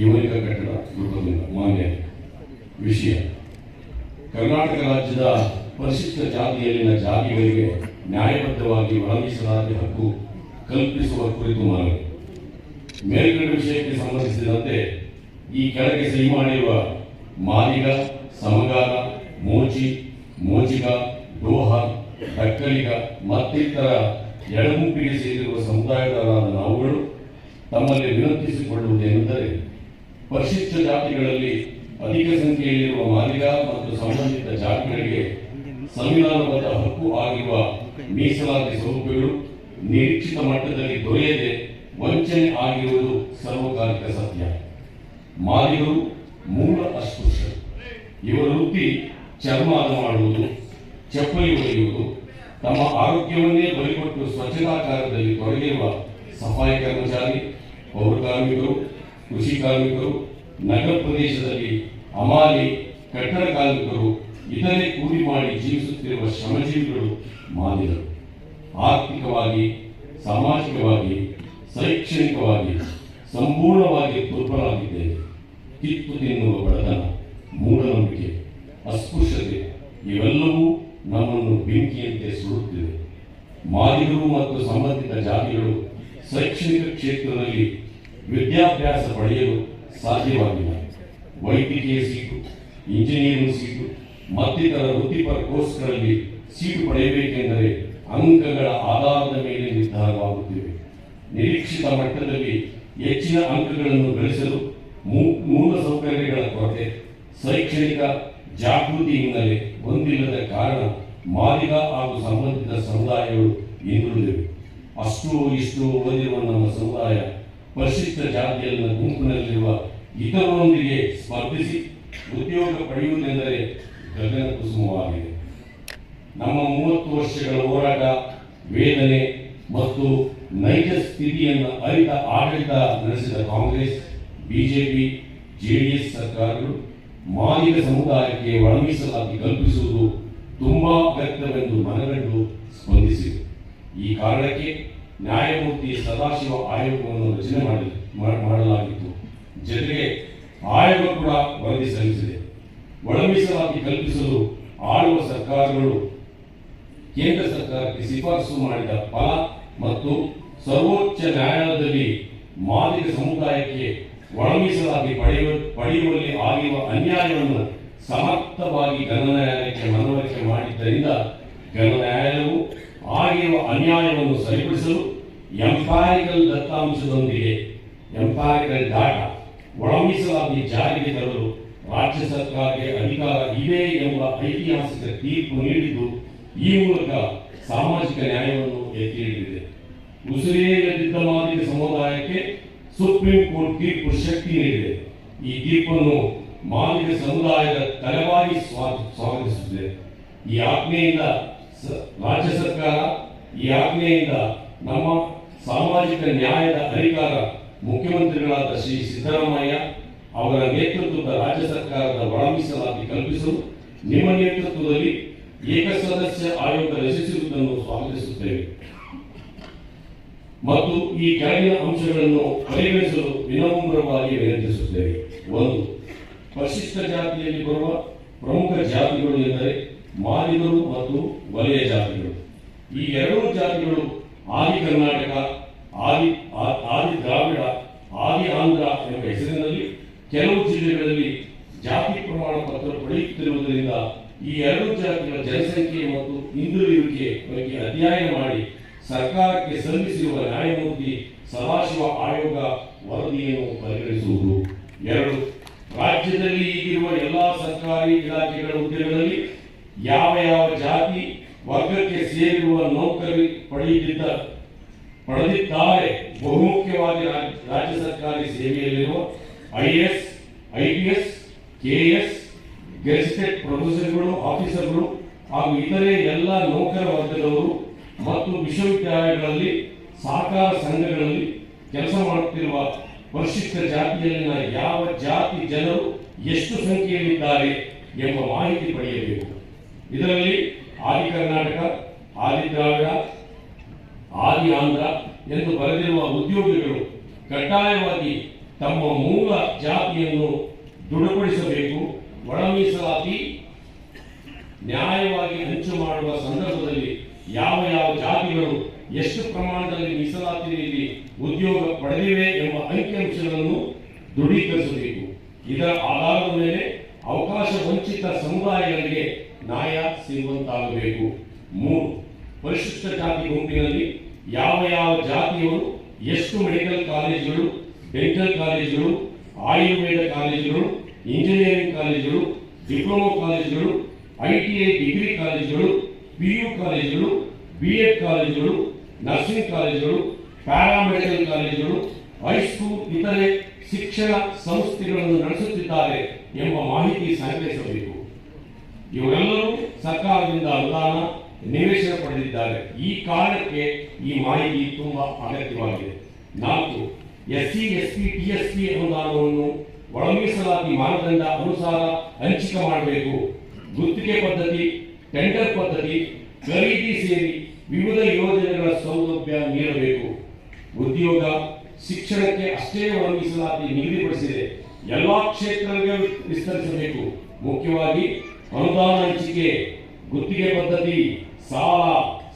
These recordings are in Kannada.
ಯುವಕ ಕಟ್ಟಡ ರೂಪದಿಂದ ಮಾನ್ಯ ವಿಷಯ. ಕರ್ನಾಟಕ ರಾಜ್ಯದ ಪರಿಶಿಷ್ಟ ಜಾತಿಯಲ್ಲಿನ ಜಾತಿಗಳಿಗೆ ನ್ಯಾಯಬದ್ಧವಾಗಿ ಒಳಗಿಸಲಾದ ಹಕ್ಕು ಕಲ್ಪಿಸುವ ಕುರಿತು ಮನವಿ. ಮೇಲ್ಗಡೆ ವಿಷಯಕ್ಕೆ ಸಂಬಂಧಿಸಿದಂತೆ ಈ ಕೆಳಗೆ ಸಹಿ ಮಾಡಿರುವ ಮಾಲಿಗ ಸಮಗಾರ, ಮೋಚಿ, ಮೋಚಿಗ ದೋಹ ಡಕ್ಕಲಿಗ ಮತ್ತಿತರ ಎಡಗುಂಪಿಗೆ ಸೇರಿರುವ ಸಮುದಾಯದವರಾದ ನಾವುಗಳು ತಮ್ಮಲ್ಲಿ ವಿನಂತಿಸಿಕೊಳ್ಳುವುದೇನೆಂದರೆ ಪರಿಶಿಷ್ಟ ಜಾತಿಗಳಲ್ಲಿ ಅಧಿಕ ಸಂಖ್ಯೆಯಲ್ಲಿರುವ ಮಾದಿಗ ಮತ್ತು ಸಂಬಂಧಿತ ಜಾತಿಗಳಿಗೆ ಸಂವಿಧಾನಬದ್ಧ ಹಕ್ಕು ಆಗಿರುವ ಮೀಸಲಾತಿ ಸೌಲಭ್ಯಗಳು ನಿರೀಕ್ಷಿತ ಮಟ್ಟದಲ್ಲಿ ದೊರೆಯದೆ ವಂಚನೆ ಆಗಿರುವುದು ಸರ್ವಕಾಲಿಕ ಸತ್ಯ. ಮಾದಿಗರು ಮೂಲ ಅಸ್ಪೃಶ್ಯರು. ಇವರ ವೃತ್ತಿ ಚರ್ಮಾದ ಮಾಡುವುದು, ಚಪ್ಪಲಿ ಒಡೆಯುವುದು ತಮ್ಮ ಆರೋಗ್ಯವನ್ನೇ ಬಲಿಕೊಟ್ಟು ಸ್ವಚ್ಛತಾ ಕಾರ್ಯದಲ್ಲಿ ತೊಡಗಿರುವ ಸಫಾಯಿ ಕರ್ಮಚಾರಿ ಪೌರ ಕಾರ್ಮಿಕರು ಕೃಷಿ ಕಾರ್ಮಿಕರು, ನಗರ ಪ್ರದೇಶದಲ್ಲಿ ಅಮಾಲಿ, ಕಟ್ಟಡ ಕಾರ್ಮಿಕರು, ಇತರೆ ಕೂಲಿ ಮಾಡಿ ಜೀವಿಸುತ್ತಿರುವ ಶ್ರಮಜೀವಿಗಳು ಮಾದಿಗರು ಆರ್ಥಿಕವಾಗಿ, ಸಾಮಾಜಿಕವಾಗಿ, ಶೈಕ್ಷಣಿಕವಾಗಿ ಸಂಪೂರ್ಣವಾಗಿ ದುರ್ಬಲಾಗಿದ್ದೇವೆ ಕಿತ್ತು ತಿನ್ನುವ ಬಡತನ, ಮೂಢನಂಬಿಕೆ, ಅಸ್ಪೃಶ್ಯತೆ, ಇವೆಲ್ಲವೂ ನಮ್ಮನ್ನು ಬೆಂಕಿಯಂತೆ ಸುಡುತ್ತಿವೆ. ಮಾದಿಗರು ಮತ್ತು ಸಂಬಂಧಿತ ಜಾತಿಗಳು ಶೈಕ್ಷಣಿಕ ಕ್ಷೇತ್ರದಲ್ಲಿ ವಿದ್ಯಾಭ್ಯಾಸ ಪಡೆಯಲು ಸಾಧ್ಯವಾಗಿಲ್ಲ. ವೈದ್ಯಕೀಯ ಸೀಟು, ಇಂಜಿನಿಯರಿಂಗ್ ಸೀಟು, ಮತ್ತಿತರ ವೃತ್ತಿಪರ ಕೋರ್ಸ್ಗಳಲ್ಲಿ ಸೀಟು ಪಡೆಯಬೇಕೆಂದರೆ ಅಂಕಗಳ ಆಧಾರದ ಮೇಲೆ ನಿರ್ಧಾರವಾಗುತ್ತಿವೆ. ನಿರೀಕ್ಷಿತ ಮಟ್ಟದಲ್ಲಿ ಹೆಚ್ಚಿನ ಅಂಕಗಳನ್ನು ಗಳಿಸಲು ಮೂಲ ಸೌಕರ್ಯಗಳ ಕೊರತೆ, ಶೈಕ್ಷಣಿಕ ಜಾಗೃತಿ ಹಿನ್ನೆಲೆ ಹೊಂದಿಲ್ಲದ ಕಾರಣ ಮಾದಿಗ ಹಾಗೂ ಸಂಬಂಧಿತ ಸಮುದಾಯಗಳು ಹಿಂದುಳಿದಿವೆ. ಅಷ್ಟು ಇಷ್ಟು ಓದಿರುವ ನಮ್ಮ ಸಮುದಾಯ ಪರಿಶಿಷ್ಟ ಜಾತಿಯನ್ನು ಗುಂಪಿನಲ್ಲಿರುವ ಇತರರೊಂದಿಗೆ ಸ್ಪರ್ಧಿಸಿ ಉದ್ಯೋಗ ಪಡೆಯುವುದೆಂದರೆ ಗಗನ ಕುಸುಮವಾಗಿದೆ. ನಮ್ಮ ಮೂವತ್ತು ವರ್ಷಗಳ ಹೋರಾಟ, ವೇದನೆ ಮತ್ತು ನೈಜ ಸ್ಥಿತಿಯನ್ನು ಅರಿತ ಆಡಳಿತ ನಡೆಸಿದ ಕಾಂಗ್ರೆಸ್, ಬಿಜೆಪಿ ಜೆಡಿಎಸ್ ಸರ್ಕಾರಗಳು ಮಾದಿಗ ಸಮುದಾಯಕ್ಕೆ ಒಣಗಿಸಲಾಗಿ ಕಲ್ಪಿಸುವುದು ತುಂಬಾ ಅಗತ್ಯವೆಂದು ಮನಗಂಡು ಸ್ಪಂದಿಸಿದೆ. ಈ ಕಾರಣಕ್ಕೆ ನ್ಯಾಯಮೂರ್ತಿ ಸದಾಶಿವ ಆಯೋಗವನ್ನು ರಚನೆ ಮಾಡಿ ಮಾಡಲಾಗಿತ್ತು. ಜೊತೆಗೆ ಆಯೋಗ ಕೂಡ ವರದಿ ಸಲ್ಲಿಸಿದೆ. ಒಳಮೀಸಲಾತಿ ಕಲ್ಪಿಸಲು ಆಳುವ ಸರ್ಕಾರಗಳು ಕೇಂದ್ರ ಸರ್ಕಾರಕ್ಕೆ ಶಿಫಾರಸು ಮಾಡಿದ ಫಲ ಮತ್ತು ಸರ್ವೋಚ್ಚ ನ್ಯಾಯಾಲಯದಲ್ಲಿ ಮಾದಿಗ ಸಮುದಾಯಕ್ಕೆ ಪಡೆಯುವ, ಪಡೆಯುವಲ್ಲಿ ಆಗಿರುವ ಅನ್ಯಾಯವನ್ನು ಸಮರ್ಥವಾಗಿ ಗಣನ್ಯಾಯಾಲಯಕ್ಕೆ ಮನವರಿಕೆ ಮಾಡಿದ್ದರಿಂದ ಗಣನ್ಯಾಯಾಲಯವು ಆಗಿರುವ ಅನ್ಯಾಯವನ್ನು ಸರಿಪಡಿಸಲು ಎಂಪಾರಿಕಲ್ ದತ್ತಾಂಶದೊಂದಿಗೆ ಎಂಪಾರಿಕಲ್ ಡಾಟಾ ಒಳಂಬಿಸಲಾಗಿ ಜಾರಿಗೆ ತರಲು ರಾಜ್ಯ ಸರ್ಕಾರಕ್ಕೆ ಅಧಿಕಾರ ಇದೆ ಎಂಬ ಐತಿಹಾಸಿಕ ತೀರ್ಪು ನೀಡಿದ್ದು ಈ ಮೂಲಕ ಸಾಮಾಜಿಕ ನ್ಯಾಯವನ್ನು ಎತ್ತಿ ಹಿಡಿದಿದೆ. ಉಸಿರೇಯದಿದ್ದ ಮಾದರಿ ಸಮುದಾಯಕ್ಕೆ ಸುಪ್ರೀಂ ಕೋರ್ಟ್ ತೀರ್ಪು ಶಕ್ತಿ ನೀಡಿದೆ. ಈ ತೀರ್ಪನ್ನು ಮಾದರಿ ಸಮುದಾಯದ ತಲೆವಾಗಿ ಸ್ವಾ- ಸ್ವಾಗತಿಸುತ್ತಿದೆ. ಈ ಆಜ್ಞೆಯಿಂದ ರಾಜ್ಯ ಸರ್ಕಾರ ಈ ಆಜ್ಞೆಯಿಂದ ನಮ್ಮ ಸಾಮಾಜಿಕ ನ್ಯಾಯದ ಅಧಿಕಾರ ಮುಖ್ಯಮಂತ್ರಿಗಳಾದ ಶ್ರೀ ಸಿದ್ದರಾಮಯ್ಯ ಅವರ ನೇತೃತ್ವದ ರಾಜ್ಯ ಸರ್ಕಾರದ ಒಳಮೀಸಲಾತಿ ಕಲ್ಪಿಸಲು ನಿಮ್ಮ ನೇತೃತ್ವದಲ್ಲಿ ಏಕಸದಸ್ಯ ಆಯೋಗ ರಚಿಸಿರುವುದನ್ನು ಸ್ವಾಗತಿಸುತ್ತೇವೆ. ಮತ್ತು ಈ ಕೆಳಗಿನ ಅಂಶಗಳನ್ನು ಪರಿಗಣಿಸಲು ವಿನಮ್ರವಾಗಿ ವಿನಂತಿಸುತ್ತೇವೆ. ಒಂದು, ಪರಿಶಿಷ್ಟ ಜಾತಿಯಲ್ಲಿ ಬರುವ ಪ್ರಮುಖ ಜಾತಿಗಳು ಎಂದರೆ ಮಾದಿಗರು ಮತ್ತು ವಲಯ ಜಾತಿಗಳು. ಈ ಎರಡೂ ಜಾತಿಗಳು ಆದಿ ಕರ್ನಾಟಕ, ಆದಿ ಆದಿ ದ್ರಾವಿಡ, ಆದಿ ಆಂಧ್ರ ಎಂಬ ಹೆಸರಿನಲ್ಲಿ ಕೆಲವು ಜಿಲ್ಲೆಗಳಲ್ಲಿ ಜಾತಿ ಪ್ರಮಾಣ ಪತ್ರ ಪಡೆಯುತ್ತಿರುವುದರಿಂದ ಈ ಎರಡು ಜಾತಿಗಳ ಜನಸಂಖ್ಯೆ ಮತ್ತು ಹಿಂದುಳಿಯುವಿಕೆ ಬಗ್ಗೆ ಅಧ್ಯಯನ ಮಾಡಿ ಸರ್ಕಾರಕ್ಕೆ ಸಲ್ಲಿಸಿರುವ ನ್ಯಾಯಮೂರ್ತಿ ಸದಾಶಿವ ಆಯೋಗ ವರದಿಯನ್ನು ಪರಿಗಣಿಸುವುದು. ಎರಡು, ರಾಜ್ಯದಲ್ಲಿ ಈಗಿರುವ ಎಲ್ಲಾ ಸರ್ಕಾರಿ ಇಲಾಖೆಗಳ ಹುದ್ದೆಗಳಲ್ಲಿ ಯಾವ ಯಾವ ಜಾತಿ ವರ್ಗಕ್ಕೆ ಸೇರಿರುವ ನೌಕರಿ ಪಡೆಯುತ್ತಿದ್ದ ಪಡೆದಿದ್ದಾರೆ, ಬಹುಮುಖ್ಯವಾಗಿ ರಾಜ್ಯ ಸರ್ಕಾರಿ ಸೇವೆಯಲ್ಲಿರುವ ಐಎಸ್ ಐಪಿಎಸ್ ಕೆಎಸ್ ಗೆಜೆಟೆಡ್ ಪ್ರೊಫೆಸರ್ಗಳು, ಆಫೀಸರ್ಗಳು ಹಾಗೂ ಇತರೆ ಎಲ್ಲ ನೌಕರ ವರ್ಗದವರು ಮತ್ತು ವಿಶ್ವವಿದ್ಯಾಲಯಗಳಲ್ಲಿ ಸಹಕಾರ ಸಂಘಗಳಲ್ಲಿ ಕೆಲಸ ಮಾಡುತ್ತಿರುವ ಪರಿಶಿಷ್ಟ ಜಾತಿಯಲ್ಲಿನ ಯಾವ ಜಾತಿ ಜನರು ಎಷ್ಟು ಸಂಖ್ಯೆಯಲ್ಲಿದ್ದಾರೆ ಎಂಬ ಮಾಹಿತಿ ಪಡೆಯಬೇಕು. ಇದರಲ್ಲಿ ಆದಿ ಕರ್ನಾಟಕ, ಆದಿ ದ್ರಾವಿಡ, ಆದಿ ಆಂಧ್ರ ಎಂದು ಬರೆದಿರುವ ಉದ್ಯೋಗಿಗಳು ಕಡ್ಡಾಯವಾಗಿ ತಮ್ಮ ಮೂಲ ಜಾತಿಯನ್ನು ದೃಢಪಡಿಸಬೇಕು ಒಳ ಮೀಸಲಾತಿ ನ್ಯಾಯವಾಗಿ ಹಂಚು ಮಾಡುವ ಸಂದರ್ಭದಲ್ಲಿ ಯಾವ ಯಾವ ಜಾತಿಗಳು ಎಷ್ಟು ಪ್ರಮಾಣದಲ್ಲಿ ಮೀಸಲಾತಿಯಲ್ಲಿ ಉದ್ಯೋಗ ಪಡೆದಿವೆ ಎಂಬ ಅಂಕಿಅಂಶಗಳನ್ನು ದೃಢೀಕರಿಸಬೇಕು. ಇದರ ಆಧಾರದ ಮೇಲೆ ಅವಕಾಶ ವಂಚಿತ ಸಮುದಾಯಗಳಿಗೆ ನ್ಯಾಯ ಸಿಗುವಂತಾಗಬೇಕು. ಮೂರು, ಪರಿಶಿಷ್ಟ ಜಾತಿ ಗುಂಪಿನಲ್ಲಿ ಯಾವ ಯಾವ ಜಾತಿಯವರು, ಎಷ್ಟು ಮೆಡಿಕಲ್ ಕಾಲೇಜುಗಳು ಡೆಂಟಲ್ ಕಾಲೇಜುಗಳು, ಆಯುರ್ವೇದ ಕಾಲೇಜುಗಳು ಇಂಜಿನಿಯರಿಂಗ್ ಕಾಲೇಜುಗಳು ಡಿಪ್ಲೊಮಾ ಕಾಲೇಜುಗಳು ಐಟಿಐ ಡಿಗ್ರಿ ಕಾಲೇಜುಗಳು ಪಿಯು ಕಾಲೇಜುಗಳು ಬಿ ಎಡ್ ಕಾಲೇಜುಗಳು ನರ್ಸಿಂಗ್ ಕಾಲೇಜುಗಳು ಪ್ಯಾರಾಮೆಡಿಕಲ್ ಕಾಲೇಜುಗಳು ಹೈಸ್ಕೂಲ್ ಇತರೆ ಶಿಕ್ಷಣ ಸಂಸ್ಥೆಗಳನ್ನು ನಡೆಸುತ್ತಿದ್ದಾರೆ ಎಂಬ ಮಾಹಿತಿ ಸಂಗ್ರಹಿಸಬೇಕು. ಇವರೆಲ್ಲರೂ ಸರ್ಕಾರದಿಂದ ಅನುದಾನ ನಿವೇಶನ ಪಡೆದಿದ್ದಾರೆ. ಈ ಕಾರಣಕ್ಕೆ ಈ ಮಾಹಿತಿ ತುಂಬಾ ಅಗತ್ಯವಾಗಿದೆ. ನಾಲ್ಕು S C S P T S P ಅನುದಾನವನ್ನು ಒಳಗಿಸಲಾಗಿ ಮಾನದಂಡ ಅನುಸಾರ ಹಂಚಿಕೆ ಮಾಡಬೇಕು. ಗುತ್ತಿಗೆ ಪದ್ಧತಿ ಟೆಂಡರ್ ಪದ್ಧತಿ, ಖರೀದಿ ಸೇರಿ ವಿವಿಧ ಯೋಜನೆಗಳ ಸೌಲಭ್ಯ ನೀಡಬೇಕು. ಉದ್ಯೋಗ, ಶಿಕ್ಷಣಕ್ಕೆ ಅಷ್ಟೇ ಒಳಮೀಸಲಾತಿ ನಿಗದಿಪಡಿಸಿದೆ. ಎಲ್ಲಾ ಕ್ಷೇತ್ರಗಳಿಗೆ ವಿಸ್ತರಿಸಬೇಕು. ಮುಖ್ಯವಾಗಿ ಅನುದಾನ ಹಂಚಿಕೆ ಗುತ್ತಿಗೆ ಪದ್ಧತಿ, ಸಾಲ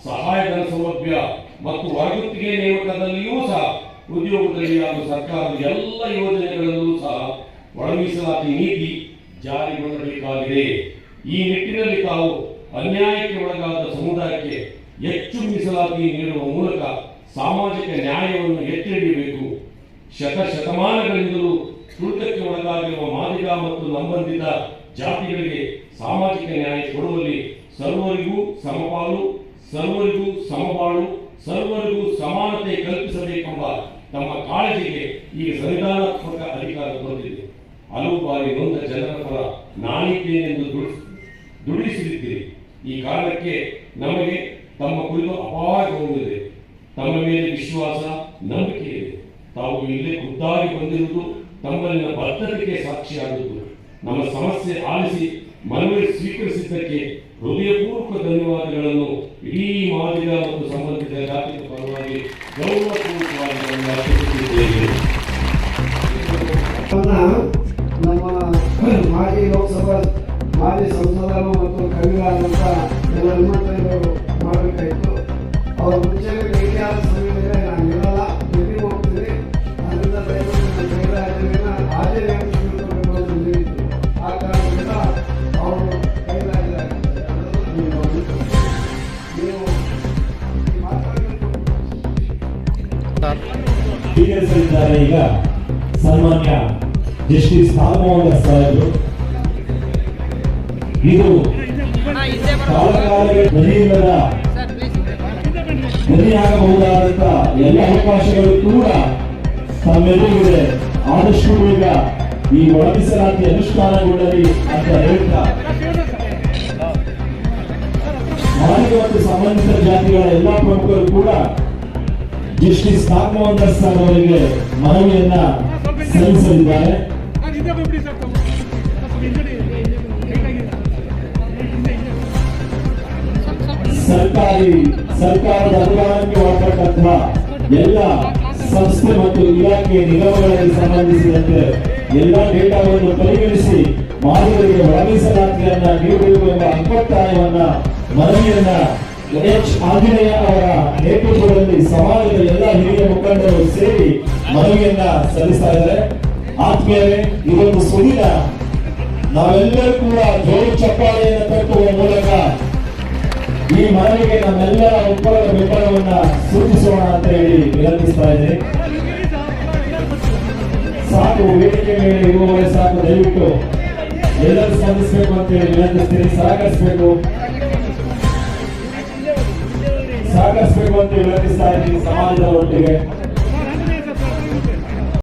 ಸಹಾಯಧನ ಸೌಲಭ್ಯ ಮತ್ತು ಹೊರಗುತ್ತಿಗೆ ನೇಮಕದಲ್ಲಿಯೂ ಸಹ ಉದ್ಯೋಗದಲ್ಲಿ ಹಾಗೂ ಸರ್ಕಾರದ ಎಲ್ಲ ಯೋಜನೆಗಳಲ್ಲೂ ಸಹ ಒಳ ನೀತಿ ಜಾರಿಗೊಳ್ಳಬೇಕಾಗಿದೆ ಈ ನಿಟ್ಟಿನಲ್ಲಿ ತಾವು ಅನ್ಯಾಯಕ್ಕೆ ಒಳಗಾದ ಸಮುದಾಯಕ್ಕೆ ಹೆಚ್ಚು ಮೀಸಲಾತಿ ನೀಡುವ ಮೂಲಕ ಸಾಮಾಜಿಕ ನ್ಯಾಯವನ್ನು ಎತ್ತಿ ಹಿಡಿಯಬೇಕು ಶತ ಶತಮಾನಗಳಿಂದಲೂ ತುಳಿತಕ್ಕೆ ಒಳಗಾಗಿರುವ ಮಾದಿಗ ಮತ್ತು ಸಂಬಂಧಿತ ಜಾತಿಗಳಿಗೆ ಸಾಮಾಜಿಕ ನ್ಯಾಯ ಕೊಡುವಲ್ಲಿ ಸರ್ವರಿಗೂ ಸಮಪಾಲು, ಸರ್ವರಿಗೂ ಸಮಬಾಳು, ಸರ್ವರಿಗೂ ಸಮಾನತೆ ಕಲ್ಪಿಸಬೇಕೆಂಬ ತಮ್ಮ ಕಾಳಜಿಗೆ ಈ ಸಂವಿಧಾನಾತ್ಮಕ ಅಧಿಕಾರ ಬಂದಿದೆ. ಹಲವು ಬಾರಿ ನೊಂದ ಜನರ ಪರ ನಾನಿದ್ದೇನೆಂದು ದುಡಿಸಿದ್ದೀರಿ ಈ ಕಾರಣಕ್ಕೆ ನಮಗೆ ತಮ್ಮ ಕುರಿತು ಅಪಾರ ಗೌರವವಿದೆ ತಮ್ಮ ಮೇಲೆ ವಿಶ್ವಾಸ, ನಂಬಿಕೆ ಇದೆ. ತಾವು ಇಲ್ಲಿ ಖುದ್ದಾಗಿ ಬಂದಿರುವುದು ತಮ್ಮಲ್ಲಿನ ಬದ್ಧತೆಗೆ ಸಾಕ್ಷಿಯಾಗುವುದು ನಮ್ಮ ಸಮಸ್ಯೆ ಆಲಿಸಿ ಮನವಿ ಸ್ವೀಕರಿಸಿದ್ದಕ್ಕೆ ಹೃದಯಪೂರ್ವಕ ಧನ್ಯವಾದಗಳನ್ನು ಇಡೀ ಮಾದಿಗ ಮತ್ತು ಸಂಬಂಧಿತ ಜಾತಿಯ ಪರವಾಗಿ ಗೌರವಪೂರ್ವಕವಾಗಿ ನಮ್ಮ ಮಾಜಿ ಲೋಕಸಭಾ, ಮಾಜಿ ಸಂಸದರು ಮತ್ತು ಕವಿಗಳಾದಂಥ ಎಲ್ಲ ಹಿಮ್ಮತ್ತವರು ಮಾಡಬೇಕಾಯಿತು. ಅವ್ರ ಮುಂಚೆ ಭೇಟಿಯಾದ ಸಮಯದಲ್ಲಿ ಸ್ವೀಕರಿಸಲಿದ್ದಾರೆ ಈಗ ಸನ್ಮಾನ್ಯ ಜಸ್ಟಿಸ್ ರಾಮಮೋಹನ್ ಸಾಹೇಬರು. ಇದು ಧ್ವನಿಯಿಲ್ಲದ ಧ್ವನಿಯಾಗಬಹುದಾದಂತ ಎಲ್ಲ ಅವಕಾಶಗಳು ಕೂಡ ತಮ್ಮೆದುರಿಗಿದೆ ಆದಷ್ಟು ಬೇಗ ಈ ಒಳಗಿಸಲಾತಿ ಅನುಷ್ಠಾನಗೊಳ್ಳಲಿ ಅಂತ ಹೇಳ್ತಾ ಮಾಲಿಕ ಮತ್ತು ಸಂಬಂಧಿತ ಜಾತಿಗಳ ಎಲ್ಲಾ ಪ್ರಮುಖರು ಕೂಡ ಜಸ್ಟಿಸ್ ನಾಗಮೋಹನ್ ದಾಸ್ ಸರ್ ಅವರಿಗೆ ಮನವಿಯನ್ನ ಸಲ್ಲಿಸಲಿದ್ದಾರೆ. ಸರ್ಕಾರಿ ಸರ್ಕಾರದ ಅನುದಾನಕ್ಕೆ ಒಳಪಟ್ಟಂತಹ ಎಲ್ಲ ಸಂಸ್ಥೆ ಮತ್ತು ಇಲಾಖೆ ನಿಗಮಗಳಿಗೆ ಸಂಬಂಧಿಸಿದಂತೆ ಎಲ್ಲ ಡೇಟಾವನ್ನು ಪರಿಗಣಿಸಿ ಮಾದರಿಗೆ ಒಳಗಿಸಲಾತಿಯನ್ನ ನೀಡಬೇಕು ಎಂಬ ಅಭಿಪ್ರಾಯವನ್ನ ಮನವಿಯನ್ನ ಎಚ್ ಆಂಜನೇಯ ಅವರ ನೇತೃತ್ವದಲ್ಲಿ ಸಮಾಜದ ಎಲ್ಲ ಹಿರಿಯ ಮುಖಂಡರು ಸೇರಿ ಮನವಿಯನ್ನ ಸಲ್ಲಿಸ್ತಾ ಇದ್ದಾರೆ. ಆತ್ಮೀಯರೇ, ಇದೊಂದು ಸುದಿನ. ನಾವೆಲ್ಲರೂ ಕೂಡ ಜೋರು ಚಪ್ಪಾಳೆಯನ್ನು ತಟ್ಟುವ ಮೂಲಕ ಈ ಮನವಿಗೆ ನಮ್ಮೆಲ್ಲರ ಒಪ್ಪಳದ ಬೆಂಬಲವನ್ನ ಸೂಚಿಸೋಣ ಅಂತ ಹೇಳಿ ವಿನಂತಿಸ್ತಾ ಇದೆ ಸಾಕು, ವೇದಿಕೆ ಮೇಲೆ ಇರುವವರೇ ಸಾಕು, ದಯವಿಟ್ಟು ಎಲ್ಲರೂ ಸ್ಪಂದಿಸಬೇಕು ಅಂತ ಹೇಳಿ ವಿನಂತಿಸ್ತೀನಿ. ಸಹಕರಿಸಬೇಕು. ಸಹಕರಿಸಬೇಕು ಅಂತ ವಿನಂತಿಸ್ತಾ ಇದ್ದೀನಿ ಸಮಾಜದ ಒಟ್ಟಿಗೆ